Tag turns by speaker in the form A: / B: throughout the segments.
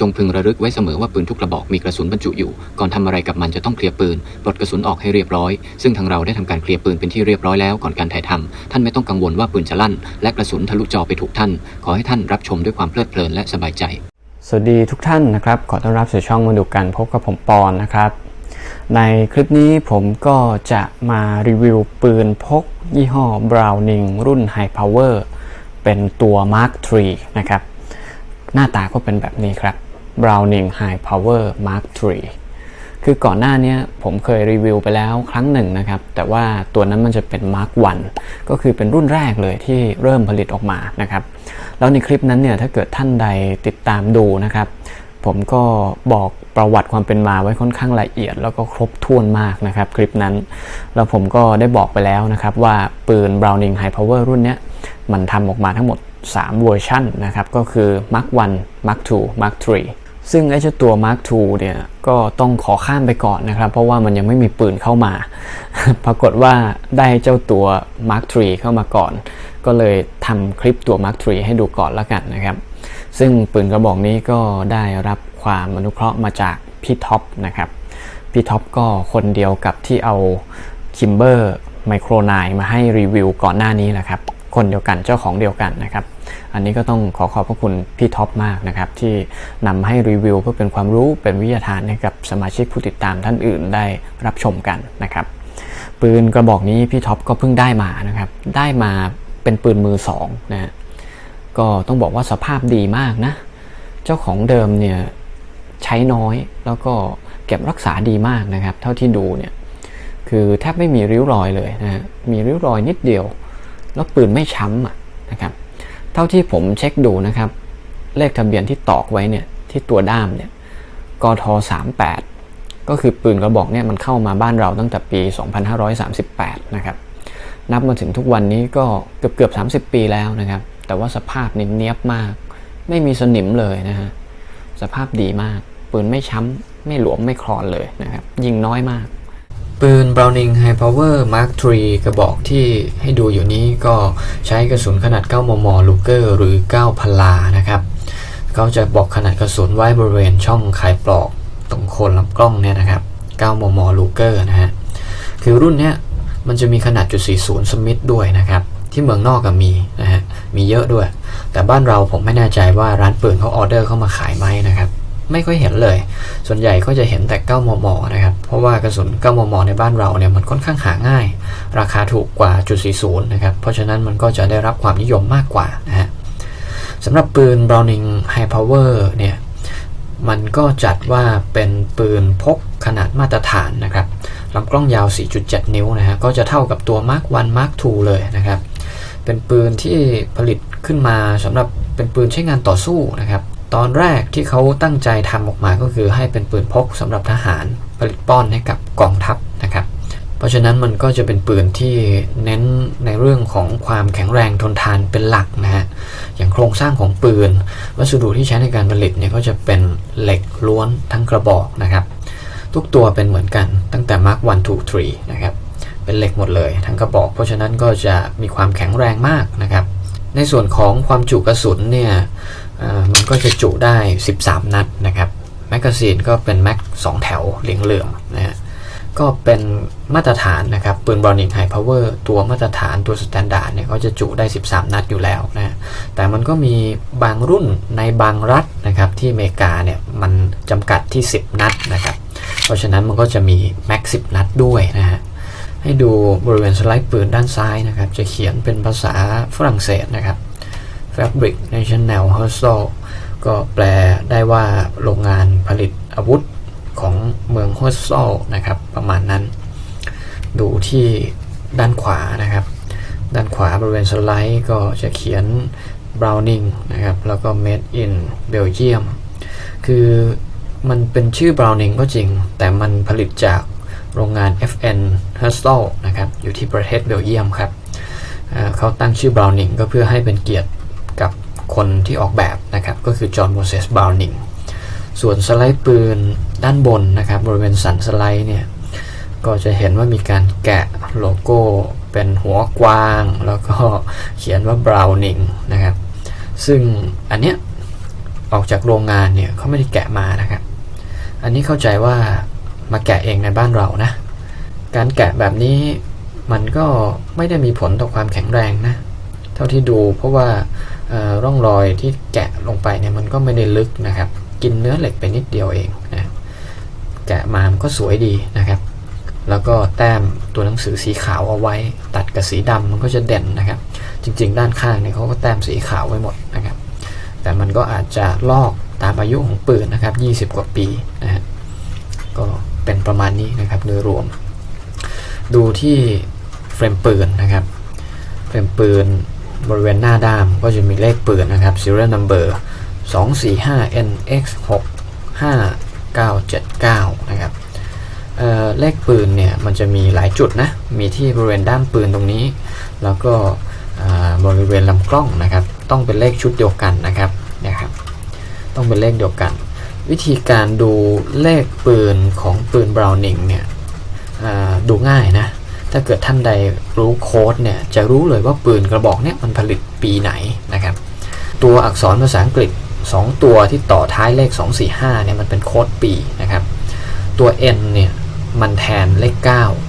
A: จงพึงระลึกไว้เสมอว่าปืนทุกกระบอกมีกระสุนบรรจุอยู่ ก่อนทำอะไรกับมันจะต้องเคลียร์ปืนปลดกระสุนออกให้เรียบร้อย ซึ่งทางเราได้ทำการเคลียร์ปืนเป็นที่เรียบร้อยแล้วก่อนการถ่ายทำท่านไม่ต้องกังวลว่าปืนจะลั่น และกระสุนทะลุจอไปถูกท่าน ขอให้ท่านรับชมด้วยความเพลิดเพลินและสบายใจ
B: สวัสดีทุกท่านนะครับ ขอต้อนรับสู่ช่องมาดูกันพบกับผมปอนนะครับ ในคลิปนี้ผมก็จะมารีวิวปืนพก ยี่ห้อ Browning รุ่น High Power เป็นตัว Mark III นะครับหน้าตาก็เป็นแบบนี้ครับ Browning High Power Mark III คือก่อนหน้านี้ผมเคยรีวิวไปแล้วครั้งหนึ่งนะครับ แต่ว่าตัวนั้นมันจะเป็น Mark 1 ก็คือเป็นรุ่นแรกเลยที่เริ่มผลิตออกมานะครับ แล้วในคลิปนั้นเนี่ยถ้าเกิดท่านใดติดตามดูนะครับ ผมก็บอกประวัติความเป็นมาไว้ค่อนข้างละเอียด แล้วก็ครบถ้วนมากนะครับ คลิปนั้น แล้วผมก็ได้บอกไปแล้วนะครับว่าปืน Browning High Power รุ่นนี้มันทำออกมาทั้งหมด 3 เวอร์ชันนะครับ ก็คือ Mark 1 Mark 2 Mark 3 ซึ่งไอ้เจ้าตัว Mark II เนี่ยก็ต้องขอข้ามไปก่อนนะครับ เพราะว่ามันยังไม่มีปืนเข้ามา ปรากฏว่าได้เจ้าตัว Mark III เข้ามาก่อน ก็เลยทำคลิปตัว Mark III ให้ดูก่อนแล้วกันนะครับ ซึ่งปืนกระบอกนี้ก็ได้รับความอนุเคราะห์มาจากพี่ท็อปนะครับ พี่ท็อปก็คนเดียวกับที่เอาคิมเบอร์ไมโครไนมาให้รีวิวก่อนหน้านี้แหละครับ คนเดียวกันเจ้าของเดียวกันนะครับ อันนี้ก็ต้องขอขอบพระคุณพี่ท็อปมากนะครับ ที่นำให้รีวิวเพื่อเป็นความรู้เป็นวิทยาทานให้กับสมาชิกผู้ติดตามท่านอื่นได้รับชมกันนะครับ ปืนกระบอกนี้พี่ท็อปก็เพิ่งได้มานะครับ ได้มาเป็นปืนมือสองนะก็ต้องบอกว่าสภาพดีมากนะ เจ้าของเดิมเนี่ยใช้น้อยแล้วก็เก็บรักษาดีมากนะครับ เท่าที่ดูเนี่ยคือแทบไม่มีริ้วรอยเลยนะมีริ้วรอยนิดเดียว แล้วปืนไม่ช้ำอะนะครับ เท่าที่ผมเช็คดูนะครับ เลขทะเบียนที่ตอกไว้เนี่ยที่ตัวด้ามเนี่ยกท38 ก็คือปืนกระบอกเนี่ยมันเข้ามาบ้านเราตั้งแต่ปี 2538 นะครับ นับมาถึงทุกวันนี้ก็เกือบเกือบ30 ปีแล้วนะครับ แต่ว่าสภาพนี่เนียบมาก ไม่มีสนิมเลยนะฮะสภาพดีมาก ปืนไม่ช้ำไม่หลวมไม่คลอนเลยนะครับ ยิงน้อยมาก ปืน Browning High Power Mark III กระบอกที่ให้ดูอยู่นี้ก็ใช้กระสุนขนาด 9 มม ลูเกอร์หรือ 9 พลานะครับเขาจะบอกขนาดกระสุนไว้บริเวณช่องคายปลอกตรงโคนลำกล้องเนี่ยนะครับ 9 มม ลูเกอร์นะฮะ คือรุ่นเนี้ยมันจะมีขนาดจุด40 สมิธด้วยนะครับ ที่เมืองนอกก็มีนะฮะ มีเยอะด้วย แต่บ้านเราผมไม่แน่ใจว่าร้านปืนเขาออเดอร์เข้ามาขายไหมนะครับ ไม่ค่อยเห็นเลย ส่วนใหญ่ก็จะเห็นแต่ 9 มม นะครับ เพราะว่ากระสุน 9 มม ในบ้านเราเนี่ยมันค่อนข้างหาง่าย ราคาถูกกว่าจุด40นะครับ เพราะฉะนั้นมันก็จะได้รับความนิยมมากกว่านะฮะสำหรับปืน Browning High Power เนี่ย มันก็จัดว่าเป็นปืนพกขนาดมาตรฐานนะครับลำกล้องยาว 4.7 นิ้วนะฮะ ก็จะเท่ากับตัว Mark 1 Mark 2 เลยนะครับ เป็นปืนที่ผลิตขึ้นมาสำหรับเป็นปืนใช้งานต่อสู้นะครับ ตอนแรกที่เขาตั้งใจทำออกมาก็คือให้เป็นปืนพกสำหรับทหารผลิตป้อนให้กับกองทัพนะครับ เพราะฉะนั้นมันก็จะเป็นปืนที่เน้นในเรื่องของความแข็งแรงทนทานเป็นหลักนะฮะอย่างโครงสร้างของปืน วัสดุที่ใช้ในการผลิตเนี่ยก็จะเป็นเหล็กล้วนทั้งกระบอกนะครับ ทุกตัวเป็นเหมือนกันตั้งแต่ Mark 1 2 3นะครับเป็นเหล็กหมดเลยทั้งกระบอก เพราะฉะนั้นก็จะมีความแข็งแรงมากนะครับ ในส่วนของความจุกระสุนเนี่ย มันก็จะจุได้ 13 นัดนะครับแมกกาซีนก็เป็นแม็ก2แถวเหลืองๆนะฮะก็เป็นมาตรฐานนะครับปืน Browning High Power ตัวมาตรฐานตัวสแตนดาร์ดเนี่ยก็จะจุได้ 13 นัดอยู่แล้วนะแต่มันก็มีบางรุ่นในบางรัฐนะครับที่อเมริกาเนี่ยมันจำกัดที่ 10 นัดนะครับเพราะฉะนั้นมันก็จะมีแม็ก10นัดด้วยนะฮะให้ดูบริเวณสไลด์ปืนด้านซ้ายนะครับจะเขียนเป็นภาษาฝรั่งเศสนะครับ Fabric National h e r s o ก็แปลได้ว่าโรงงานผลิตอาวุธของเมือง h e r s o นะครับ ประมาณนั้น ดูที่ด้านขวานะครับ ด้านขวาบริเวณสไลด์ก็จะเขียน Browning นะครับ แล้วก็ Made in Belgium คือมันเป็นชื่อ Browning ก็จริง แต่มันผลิตจากโรงงาน FN h e r s t l นะครับ อยู่ที่ประเทศเบลเยียมครับเขาตั้งชื่อบราวนิงก็เพื่อให้เป็นเกียรติ คนที่ออกแบบนะครับก็คือจอห์นโมเสสบราวนิงส่วนสไลด์ปืนด้านบนนะครับบริเวณสันสไลด์เนี่ยก็จะเห็นว่ามีการแกะโลโก้เป็นหัวกวาง แล้วก็เขียนว่าบราวนิงนะครับซึ่งอันเนี้ยออกจากโรงงานเนี่ยเขาไม่ได้แกะมานะครับ อันนี้เข้าใจว่ามาแกะเองในบ้านเรานะ การแกะแบบนี้มันก็ไม่ได้มีผลต่อความแข็งแรงนะ เท่าที่ดู เพราะว่าร่องรอยที่แกะลงไปเนี่ยมันก็ไม่ได้ลึกนะครับ กินเนื้อเหล็กไปนิดเดียวเองนะแกะมามันก็สวยดีนะครับ แล้วก็แต้มตัวหนังสือสีขาวเอาไว้ ตัดกับสีดำมันก็จะเด่นนะครับ จริง ๆ ด้านข้างเนี่ยเขาก็แต้มสีขาวไว้หมดนะครับ แต่มันก็อาจจะลอกตามอายุของปืนนะครับ 20 กว่าปีนะฮะก็เป็นประมาณนี้นะครับโดยรวม ดูที่เฟรมปืนนะครับ เฟรมปืน บริเวณหน้าด้ามก็จะมีเลขปืนนะครับ serial number 245 NX 65979 นะครับเเลขปืนเนี่ยมันจะมีหลายจุดนะ มีที่บริเวณด้ามปืนตรงนี้ แล้วก็บริเวณลำกล้องนะครับ ต้องเป็นเลขชุดเดียวกันนะครับนะครับ ต้องเป็นเลขเดียวกัน วิธีการดูเลขปืนของปืนบราวนิงเนี่ยดูง่ายนะ ถ้าเกิดท่านใดรู้โค้ดเนี่ยจะรู้เลยว่าปืนกระบอกเนี่ยมันผลิตปีไหนนะครับ ตัวอักษรภาษาอังกฤษ 2 ตัวที่ต่อท้ายเลข 245เนี่ยมันเป็นโค้ดปีนะครับ ตัว N เนี่ยมันแทนเลข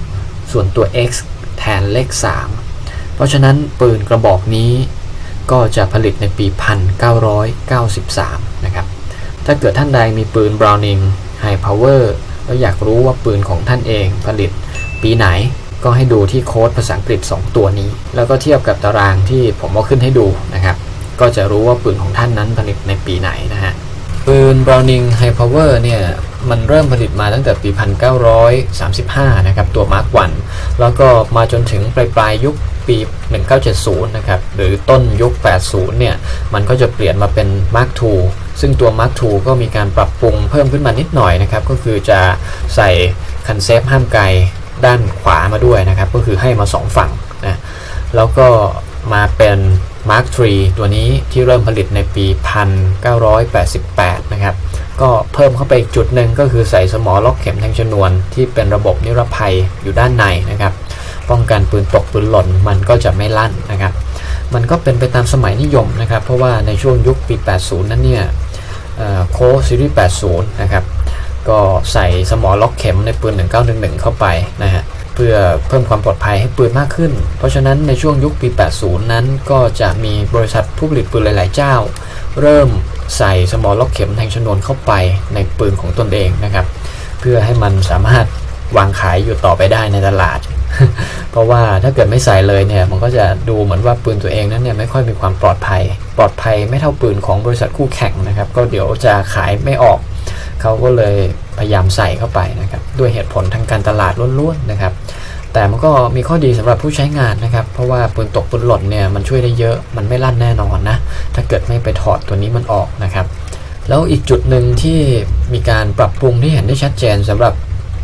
B: 9 ส่วนตัว X แทนเลข 3 เพราะฉะนั้นปืนกระบอกนี้ก็จะผลิตในปี 1993 นะครับ ถ้าเกิดท่านใดมีปืน Browning High Power แล้วอยากรู้ว่าปืนของท่านเองผลิตปีไหน ก็ให้ดูที่โค้ดภาษาอังกฤษ 2 ตัวนี้ แล้วก็เทียบกับตารางที่ผมเอาขึ้นให้ดูนะครับ ก็จะรู้ว่าปืนของท่านนั้นผลิตในปีไหนนะฮะปืน Browning High Power เนี่ยมันเริ่มผลิตมาตั้งแต่ปี 1935 นะครับ ตัว Mark 1 แล้วก็มาจนถึงปลายปลายยุคปี 1970 นะครับ หรือต้นยุค 80 เนี่ย มันก็จะเปลี่ยนมาเป็น Mark II ซึ่งตัว Mark II ก็มีการปรับปรุงเพิ่มขึ้นมานิดหน่อยนะครับ ก็คือจะใส่คันเซฟห้ามไกล ด้านขวามาด้วยนะครับ ก็คือให้มา 2 ฝั่งนะแล้วก็มาเป็น Mark III ตัวนี้ที่เริ่มผลิตในปี 1988 นะครับ ก็เพิ่มเข้าไปอีกจุดหนึ่งก็คือใส่สมอล็อกเข็มแทงชนวน ที่เป็นระบบนิรภัยอยู่ด้านในนะครับ ป้องกันปืนตกปืนหล่นมันก็จะไม่ลั่นนะครับ มันก็เป็นไปตามสมัยนิยมนะครับ เพราะว่าในช่วงยุคปี 80 นั้นเนี่ยโค้ซีรีส์ 80 นะครับ ก็ใส่สมอล็อกเข็มในปืน 1911 เข้าไปนะฮะเพื่อเพิ่มความปลอดภัยให้ปืนมากขึ้น เพราะฉะนั้นในช่วงยุคปี 80 นั้นก็จะมีบริษัทผู้ผลิตปืนหลาย ๆ เจ้า เริ่มใส่สมอล็อกเข็มแทงชนวนเข้าไปในปืนของตนเองนะครับ เพื่อให้มันสามารถวางขายอยู่ต่อไปได้ในตลาด เพราะว่าถ้าเกิดไม่ใส่เลยเนี่ยมันก็จะดูเหมือนว่าปืนตัวเองนั้นเนี่ยไม่ค่อยมีความปลอดภัย ปลอดภัยไม่เท่าปืนของบริษัทคู่แข่งนะครับ ก็เดี๋ยวจะขายไม่ออก เขาก็เลยพยายามใส่เข้าไปนะครับ ด้วยเหตุผลทางการตลาดล้วนๆนะครับ แต่มันก็มีข้อดีสำหรับผู้ใช้งานนะครับ เพราะว่าปืนตกปืนหล่นเนี่ยมันช่วยได้เยอะมันไม่ลั่นแน่นอนนะ ถ้าเกิดไม่ไปถอดตัวนี้มันออกนะครับ แล้วอีกจุดหนึ่งที่มีการปรับปรุงที่เห็นได้ชัดเจนสำหรับ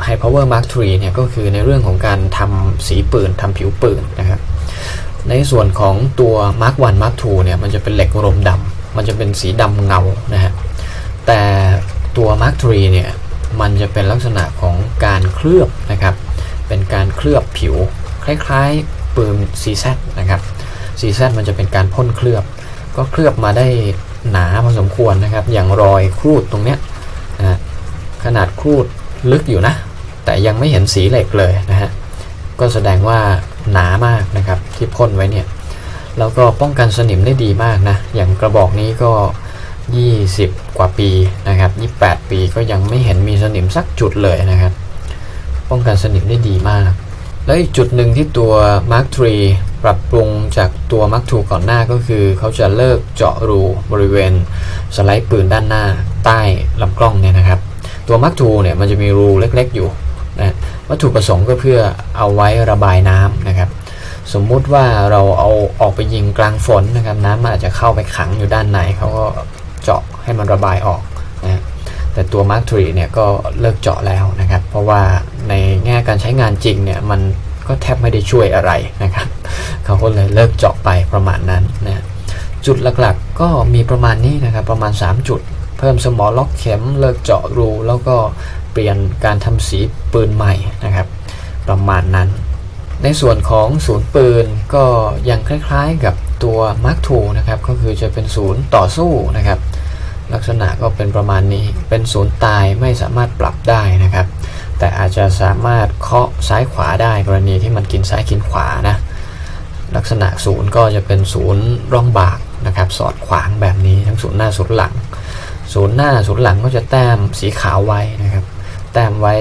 B: High Power Mark III เนี่ยก็คือในเรื่องของการทำสีปืนทำผิวปืนนะครับ ในส่วนของตัว Mark 1 Mark II เนี่ยมันจะเป็นเหล็กรมดำมันจะเป็นสีดำเงานะฮะแต่ ตัว Mark III เนี่ยมันจะเป็นลักษณะของการเคลือบนะครับ เป็นการเคลือบผิว คล้ายๆปืน CZ นะครับ CZ มันจะเป็นการพ่นเคลือบ ก็เคลือบมาได้หนาพอสมควรนะครับ อย่างรอยครูดตรงเนี้ยนะฮะขนาดครูดลึกอยู่นะ แต่ยังไม่เห็นสีเหล็กเลยนะฮะ ก็แสดงว่าหนามากนะครับที่พ่นไว้เนี่ย แล้วก็ป้องกันสนิมได้ดีมากนะ อย่างกระบอกนี้ก็ 20 กว่าปีนะครับ 28 ปีก็ยังไม่เห็นมีสนิมสักจุดเลยนะครับ ป้องกันสนิมได้ดีมาก แล้วอีกจุดหนึ่งที่ตัว Mark III ปรับปรุงจากตัว Mark II ก่อนหน้าก็คือเขาจะเลิกเจาะรูบริเวณสไลด์ปืนด้านหน้าใต้ลำกล้องเนี่ยนะครับ ตัว Mark II เนี่ยมันจะมีรูเล็กๆอยู่นะวัตถุประสงค์ก็เพื่อเอาไว้ระบายน้ำนะครับสมมุติว่าเราเอาออกไปยิงกลางฝนนะครับน้ำมันอาจจะเข้าไปขังอยู่ด้านในเขาก็ เจาะให้มันระบายออกนะแต่ตัว Mark III เนี่ยก็เลิกเจาะแล้วนะครับ เพราะว่าในแง่การใช้งานจริงเนี่ยมันก็แทบไม่ได้ช่วยอะไรนะครับ เขาก็เลยเลิกเจาะไปประมาณนั้นนะจุดหลักๆก็มีประมาณนี้นะครับประมาณ 3 จุด เพิ่มสมอล็อกเข็มเลิกเจาะรู แล้วก็เปลี่ยนการทำสีปืนใหม่นะครับ ประมาณนั้น ในส่วนของศูนย์ปืนก็ยังคล้ายๆกับ ตัว Mark II นะครับก็คือจะเป็นศูนย์ต่อสู้นะครับ ลักษณะก็เป็นประมาณนี้เป็นศูนย์ตายไม่สามารถปรับได้นะครับ แต่อาจจะสามารถเคาะซ้ายขวาได้กรณีที่มันกินซ้ายกินขวานะลักษณะศูนย์ก็จะเป็นศูนย์ร่องบากนะครับ สอดขวางแบบนี้ทั้งศูนย์หน้าศูนย์หลัง ศูนย์หน้าศูนย์หลังก็จะแต้มสีขาวไว้นะครับ แต้มไว้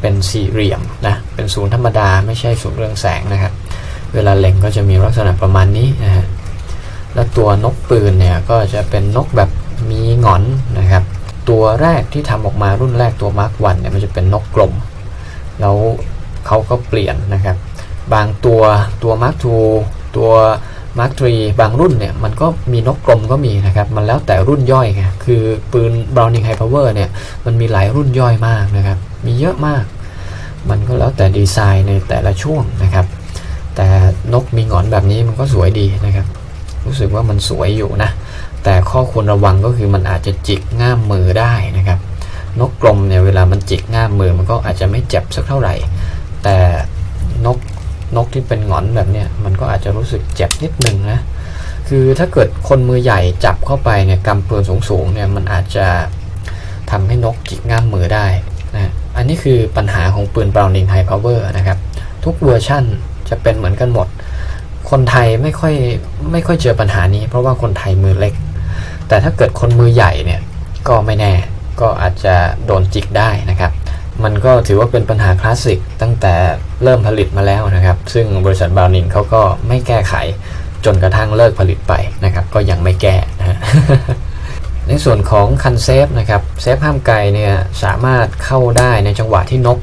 B: เป็นสี่เหลี่ยมนะเป็นศูนย์ธรรมดาไม่ใช่ศูนย์เรืองแสงนะครับ เวลาเล็งก็จะมีลักษณะประมาณนี้นะฮะ แล้วตัวนกปืนเนี่ยก็จะเป็นนกแบบมีหงอนนะครับ ตัวแรกที่ทำออกมารุ่นแรกตัวมาร์กวันเนี่ยมันจะเป็นนกกลม แล้วเขาก็เปลี่ยนนะครับ บางตัวตัวมาร์กทูตัวมาร์กทรีบางรุ่นเนี่ยมันก็มีนกกลมก็มีนะครับ มันแล้วแต่รุ่นย่อยไงคือปืน Browning High Power เนี่ยมันมีหลายรุ่นย่อยมากนะครับ มีเยอะมาก มันก็แล้วแต่ดีไซน์ในแต่ละช่วงนะครับ แต่นกมีหงอนแบบนี้มันก็สวยดีนะครับ รู้สึกว่ามันสวยอยู่นะ แต่ข้อควรระวังก็คือมันอาจจะจิกง่ามมือได้นะครับ นกกลมเนี่ยเวลามันจิกง่ามมือมันก็อาจจะไม่เจ็บสักเท่าไหร่ แต่นกนกที่เป็นหงอนแบบเนี้ยมันก็อาจจะรู้สึกเจ็บนิดนึงนะ คือถ้าเกิดคนมือใหญ่จับเข้าไปเนี่ยกำปืนสูงๆเนี่ยมันอาจจะทำให้นกจิกง่ามมือได้นะอันนี้คือปัญหาของปืน Browning High Power นะครับ ทุกเวอร์ชั่นจะเป็นเหมือนกันหมด คนไทยไม่ค่อยไม่ค่อยเจอปัญหานี้ เพราะว่าคนไทยมือเล็ก แต่ถ้าเกิดคนมือใหญ่เนี่ยก็ไม่แน่ก็อาจจะโดนจิกได้นะครับ มันก็ถือว่าเป็นปัญหาคลาสสิกตั้งแต่เริ่มผลิตมาแล้วนะครับ ซึ่งบริษัทบราวนิงเขาก็ไม่แก้ไขจนกระทั่งเลิกผลิตไปนะครับ ก็ยังไม่แก้นะฮะในส่วนของคันเซฟนะครับเซฟห้ามไกลเนี่ยสามารถเข้าได้ในจังหวะที่นก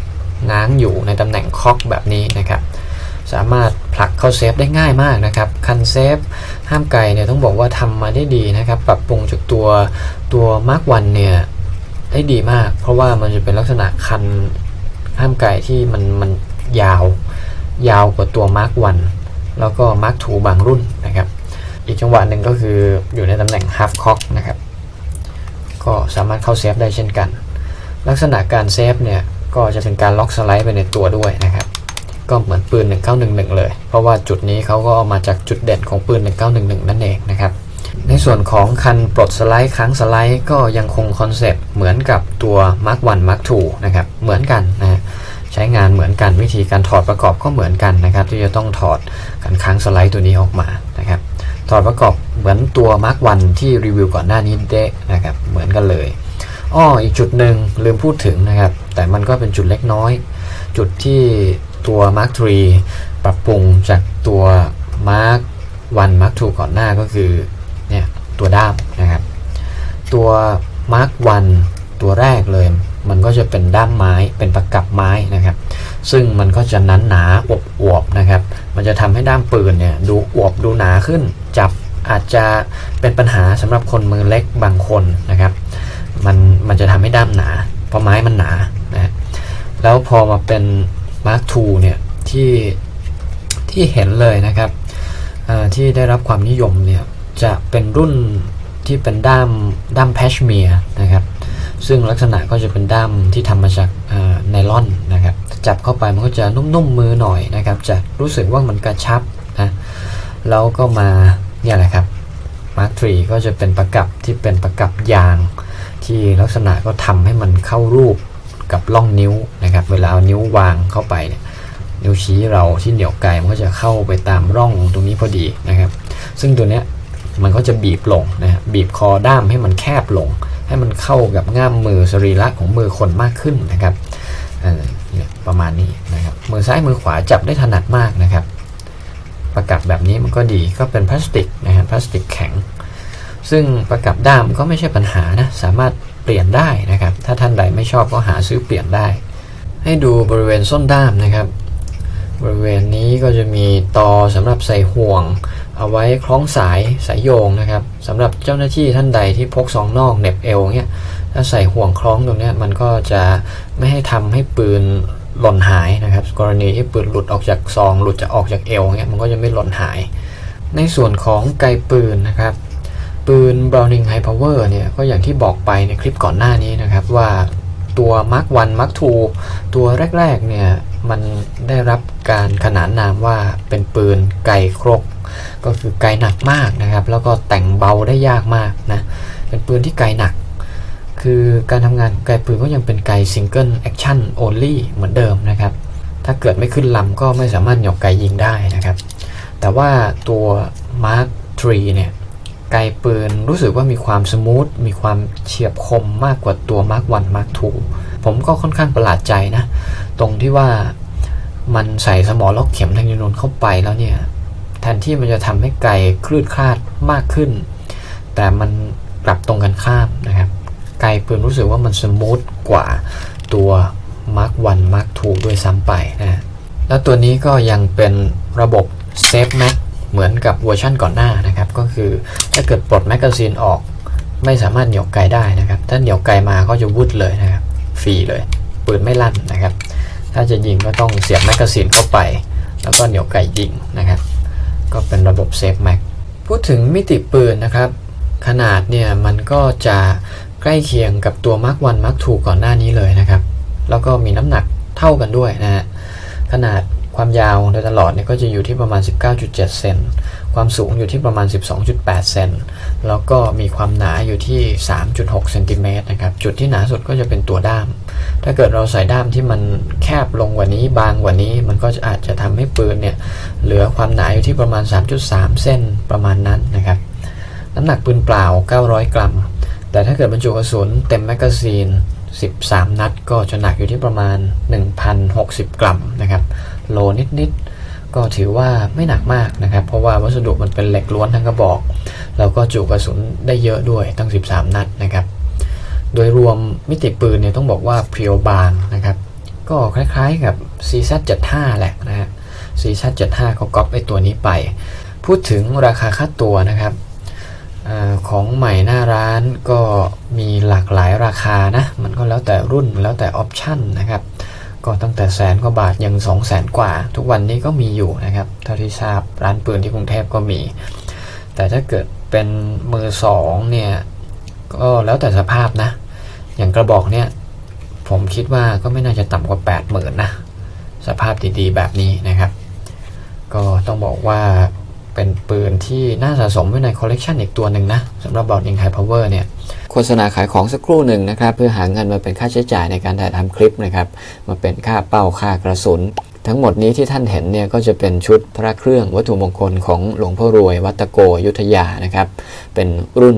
B: ง้างอยู่ในตำแหน่งคอกแบบนี้นะครับ สามารถผลักเข้าเซฟได้ง่ายมากนะครับคันเซฟห้ามไกลเนี่ยต้องบอกว่าทำมาได้ดีนะครับปรับปรุงจากตัวตัวมาร์กวันเนี่ยได้ดีมาก เพราะว่ามันจะเป็นลักษณะคันห้ามไกลที่มันมันยาว ยาวกว่าตัวมาร์กวันแล้วก็มาร์กทูบางรุ่นนะครับ อีกจังหวะหนึ่งก็คืออยู่ในตำแหน่ง half cock นะครับก็สามารถเข้าเซฟได้เช่นกัน ลักษณะการเซฟเนี่ยก็จะเป็นการล็อกสไลด์ไปในตัวด้วยนะครับ ก็เหมือนปืน 1911 เลย เพราะว่าจุดนี้เขาก็เอามาจากจุดเด่นของปืน 1911 นั่นเองนะครับ ในส่วนของคันปลดสไลด์ค้างสไลด์ก็ยังคงคอนเซปต์เหมือนกับตัว Mark 1 Mark 2นะครับ เหมือนกันนะใช้งานเหมือนกันวิธีการถอดประกอบก็เหมือนกันนะครับ ที่จะต้องถอดกันค้างสไลด์ตัวนี้ออกมานะครับ ถอดประกอบเหมือนตัว Mark 1 ที่รีวิวก่อนหน้านี้เดะนะครับ เหมือนกันเลยอ้ออีกจุดหนึ่งลืมพูดถึงนะครับ แต่มันก็เป็นจุดเล็กน้อย จุดที่ตัว Mark 3 ปรับปรุงจากตัว Mark 1 Mark 2 ก่อนหน้าก็คือเนี่ยตัวด้ามนะครับ ตัว Mark 1 ตัวแรกเลย มันก็จะเป็นด้ามไม้เป็นประกับไม้นะครับ ซึ่งมันก็จะนั้นหนาอบอวบนะครับ มันจะทำให้ด้ามปืนเนี่ยดูอวบดูหนาขึ้น จับอาจจะเป็นปัญหาสำหรับคนมือเล็กบางคนนะครับ มันมันจะทำให้ด้ามหนา เพราะไม้มันหนานะแล้วพอมาเป็น Mark II เนี่ยที่ที่เห็นเลยนะครับอ่อที่ได้รับความนิยมเนี่ยจะเป็นรุ่นที่เป็นด้ามด้ามแพชเมียร์นะครับซึ่งลักษณะก็จะเป็นด้ามที่ทำมาจากไนลอนนะครับจับเข้าไปมันก็จะนุ่มๆมือหน่อยนะครับจะรู้สึกว่ามันกระชับนะแล้วก็มาเนี่ยแหละครับ Mark III ก็จะเป็นประกับที่เป็นประกับยาง ที่ลักษณะก็ทำให้มันเข้ารูป กับล่องนิ้วนะครับ เวลาเอานิ้ววางเข้าไปเนี่ยนิ้วชี้เราที่เหนียวไกลมันก็จะเข้าไปตามร่องตรงนี้พอดีนะครับ ซึ่งตัวเนี้ยมันก็จะบีบลงนะฮะบีบคอด้ามให้มันแคบลง ให้มันเข้ากับง่ามมือสรีระของมือคนมากขึ้นนะครับเนี่ยประมาณนี้นะครับมือซ้ายมือขวาจับได้ถนัดมากนะครับ ประกับแบบนี้มันก็ดีก็เป็นพลาสติกนะฮะพลาสติกแข็ง ซึ่งประกับด้ามก็ไม่ใช่ปัญหานะสามารถ เปลี่ยนได้นะครับ ถ้าท่านใดไม่ชอบก็หาซื้อเปลี่ยนได้ ให้ดูบริเวณส้นด้ามนะครับ บริเวณนี้ก็จะมีตอสำหรับใส่ห่วง เอาไว้คล้องสายสายโยงนะครับสำหรับเจ้าหน้าที่ท่านใดที่พกซองนอกเหน็บเอวเนี่ยถ้าใส่ห่วงคล้องตรงนี้มันก็จะไม่ให้ทำให้ปืนหล่นหายนะครับ กรณีที่ปืนหลุดออกจากซอง หลุดจะออกจากเอวเงี้ยมันก็จะไม่หล่นหาย ในส่วนของไกปืนนะครับ ปืน Browning High Power เนี่ยก็อย่างที่บอกไปในคลิปก่อนหน้านี้นะครับว่าตัว Mark 1 Mark 2ตัวแรกๆเนี่ยมันได้รับการขนานนามว่าเป็นปืนไกครก ก็คือไกหนักมากนะครับ แล้วก็แต่งเบาได้ยากมากนะเป็นปืนที่ไกหนัก คือการทำงานไกปืนก็ยังเป็นไกซิงเกิลแอคชั่นโอลี่เหมือนเดิมนะครับ ถ้าเกิดไม่ขึ้นลำก็ไม่สามารถหยกไกยิงได้นะครับ แต่ว่าตัว Mark 3เนี่ย ไกปืนรู้สึกว่ามีความสมูทมีความเฉียบคมมากกว่าตัว Mark 1 Mark 2ผมก็ค่อนข้างประหลาดใจนะ ตรงที่ว่ามันใส่สมอล็อกเข็มทางยนต์เข้าไปแล้วเนี่ยแทนที่มันจะทำให้ไกคลืดคลาดมากขึ้น แต่มันกลับตรงกันข้ามนะครับ ไกปืนรู้สึกว่ามันสมูทกว่าตัว Mark 1 Mark 2ด้วยซ้ำไปนะแล้วตัวนี้ก็ยังเป็นระบบ Safe Mag เหมือนกับเวอร์ชั่นก่อนหน้านะครับ ก็คือถ้าเกิดปลดแมกกาซีนออก ไม่สามารถเหนี่ยวไกลได้นะครับ ถ้าเหนี่ยวไกลมาก็จะวุดเลยนะครับฟรีเลยปืนไม่ลั่นนะครับ ถ้าจะยิงก็ต้องเสียบแมกกาซีนเข้าไป แล้วก็เหนี่ยวไกลยิงนะครับ ก็เป็นระบบเซฟแม็กพูดถึงมิติปืนนะครับ ขนาดเนี่ยมันก็จะใกล้เคียงกับตัว Mark 1 Mark 2ก่อนหน้านี้เลยนะครับ แล้วก็มีน้ำหนักเท่ากันด้วยนะฮะขนาด ความยาวโดยตลอดเนี่ยก็จะอยู่ที่ประมาณ 19.7 เซน ความสูงอยู่ที่ประมาณ 12.8 เซน แล้วก็มีความหนาอยู่ที่ 3.6 เซนติเมตรนะครับ จุดที่หนาสุดก็จะเป็นตัวด้าม ถ้าเกิดเราใส่ด้ามที่มันแคบลงกว่านี้บางกว่านี้ มันก็จะอาจจะทำให้ปืนเนี่ยเหลือความหนาอยู่ที่ประมาณ 3.3 เส้นประมาณนั้นนะครับ น้ำหนักปืนเปล่า 900 กรัม แต่ถ้าเกิดบรรจุกระสุนเต็มแมกกาซีน 13 นัด ก็จะหนักอยู่ที่ประมาณ 1,060 กรัมนะครับ โลนิดๆ ก็ถือว่าไม่หนักมากนะครับ เพราะว่าวัสดุมันเป็นเหล็กล้วนทั้งกระบอก แล้วก็จุกระสุนได้เยอะด้วยตั้ง 13 นัดนะครับ โดยรวมมิติปืนเนี่ยต้องบอกว่าเพียวบางนะครับ ก็คล้ายๆกับ CZ75 แหละนะฮะ CZ75 เขาก๊อปไอตัวนี้ไป พูดถึงราคาค่าตัวนะครับอของใหม่หน้าร้านก็มีหลากหลายราคานะ มันก็แล้วแต่รุ่นแล้วแต่ออปชั่นนะครับ ก็ตั้งแต่แสนกว่าบาทยังสองแสนกว่า ทุกวันนี้ก็มีอยู่นะครับเท่าที่ทราบร้านปืนที่กรุงเทพก็มี แต่ถ้าเกิดเป็นมือสองเนี่ยก็แล้วแต่สภาพนะ อย่างกระบอกเนี่ยผมคิดว่าก็ไม่น่าจะต่ำกว่า 8 0,000นะสภาพดีๆแบบนี้นะครับ ก็ต้องบอกว่า เป็นปืนที่น่าสะสมไว้ในคอลเลกชันอีกตัวหนึ่งนะสำหรับบอดยิงไฮ์พาวเวอร์เนี่ยโฆษณาขายของสักครู่หนึ่งนะครับ เพื่อหาเงินมาเป็นค่าใช้จ่ายในการถ่ายทำคลิปนะครับมาเป็นค่าเป้าค่ากระสุน ทั้งหมดนี้ที่ท่านเห็นเนี่ยก็จะเป็นชุดพระเครื่องวัตถุมงคลของหลวงพ่อรวย วัดตะโกยุทธยานะครับเป็นรุ่น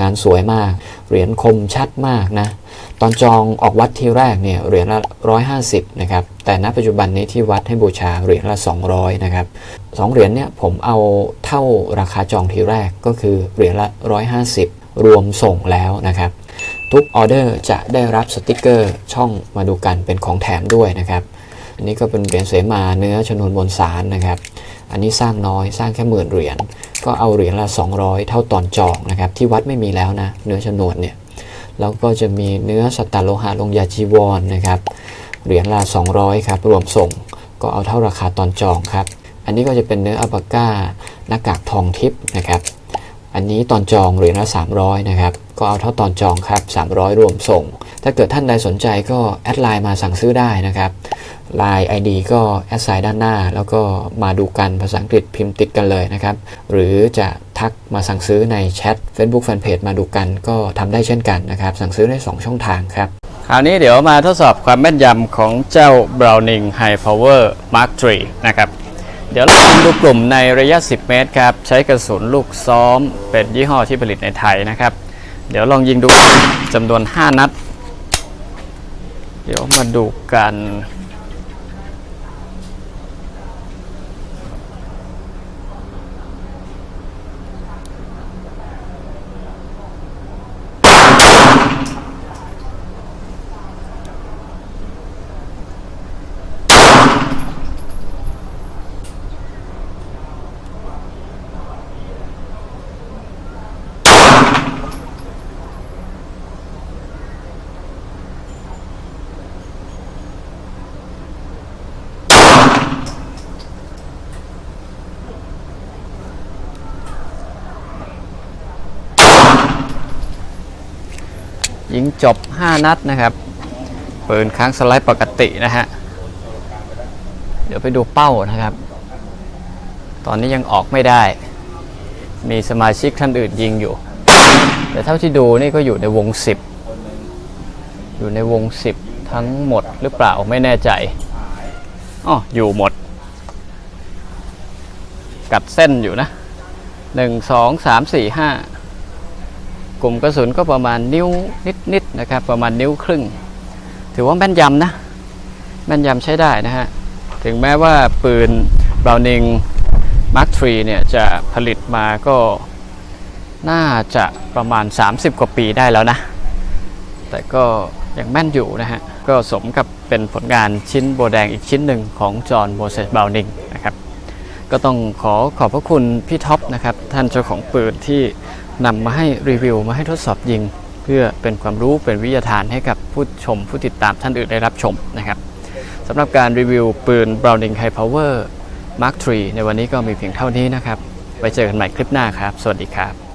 B: งานสวยมาก เหรียญคมชัดมากนะ ตอนจองออกวัดที่แรกเนี่ยเหรียญละ 150 นะครับ แต่ณปัจจุบันนี้ที่วัดให้บูชาเหรียญละ 200 นะครับสองเหรียญเนี่ยผมเอาเท่าราคาจองทีแรกก็คือเหรียญละ 150 รวมส่งแล้วนะครับ ทุกออเดอร์จะได้รับสติกเกอร์ช่องมาดูกันเป็นของแถมด้วยนะครับอันนี้ก็เป็นเหรียญเสมาเนื้อชนวนบนสารนะครับ อันนี้สร้างน้อยสร้างแค่หมื่นเหรียญ ก็เอาเหรียญละ 200 เท่าตอนจองนะครับ ที่วัดไม่มีแล้วนะ เนื้อชนวนเนี่ยแล้วก็จะมีเนื้อสตตาโลหะลงยาจีวรนนะครับ เหรียญละ 200 ครับ รวมส่งก็เอาเท่าราคาตอนจองครับ อันนี้ก็จะเป็นเนื้ออัลปาก้าหน้ากากทองทิพย์นะครับ อันนี้ตอนจองเหรียญละ 300 นะครับ ก็เอาเท่าตอนจองครับ 300 รวมส่ง ถ้าเกิดท่านใดสนใจก็แอดไลน์มาสั่งซื้อได้นะครับ ไลน์ ID ก็แอดไซน์ด้านหน้า แล้วก็มาดูกันภาษาอังกฤษพิมพ์ติดกันเลยนะครับ หรือจะทักมาสั่งซื้อในแชท Facebook Fanpage มาดูกันก็ทำได้เช่นกันนะครับ สั่งซื้อได้ 2 ช่องทางครับ
C: คราวนี้เดี๋ยวมาทดสอบความแม่นยำของเจ้า Browning High Power Mark III นะครับ เดี๋ยวเราดูกลุ่มในระยะ 10 เมตรครับ ใช้กระสุนลูกซ้อม เป็นยี่ห้อที่ผลิตในไทยนะครับ เดี๋ยวลองยิงดูจำนวน 5 นัด เดี๋ยวมาดูกัน
B: ยิงจบ 5 นัดนะครับปืนค้างสไลด์ปกตินะฮะ เดี๋ยวไปดูเป้านะครับ ตอนนี้ยังออกไม่ได้ มีสมาชิกท่านอื่นยิงอยู่ แต่เท่าที่ดูนี่ก็อยู่ในวง 10 อยู่ในวง 10 ทั้งหมดหรือเปล่าไม่แน่ใจอ๋ออยู่หมด กัดเส้นอยู่นะ 1 2 3 4 5 กลุ่มกระสุนก็ประมาณนิ้วนิดๆนะครับ ประมาณนิ้วครึ่ง ถือว่าแม่นยำนะ แม่นยำใช้ได้นะฮะ ถึงแม้ว่าปืนบราวนิงมาร์ค3เนี่ยจะผลิตมาก็น่าจะประมาณ 30 กว่าปีได้แล้วนะ แต่ก็ยังแม่นอยู่นะฮะ ก็สมกับเป็นผลงานชิ้นโบแดงอีกชิ้นหนึ่งของจอห์นโมเสสบราวนิงนะครับ ก็ต้องขอขอบพระคุณพี่ท็อปนะครับ ท่านเจ้าของปืนที่ นำมาให้รีวิวมาให้ทดสอบยิง เพื่อเป็นความรู้เป็นวิทยาทานให้กับผู้ชมผู้ติดตามท่านอื่นได้รับชมนะครับสำหรับการรีวิวปืน Browning High Power Mark III ในวันนี้ก็มีเพียงเท่านี้นะครับ ไว้เจอกันใหม่คลิปหน้าครับ สวัสดีครับ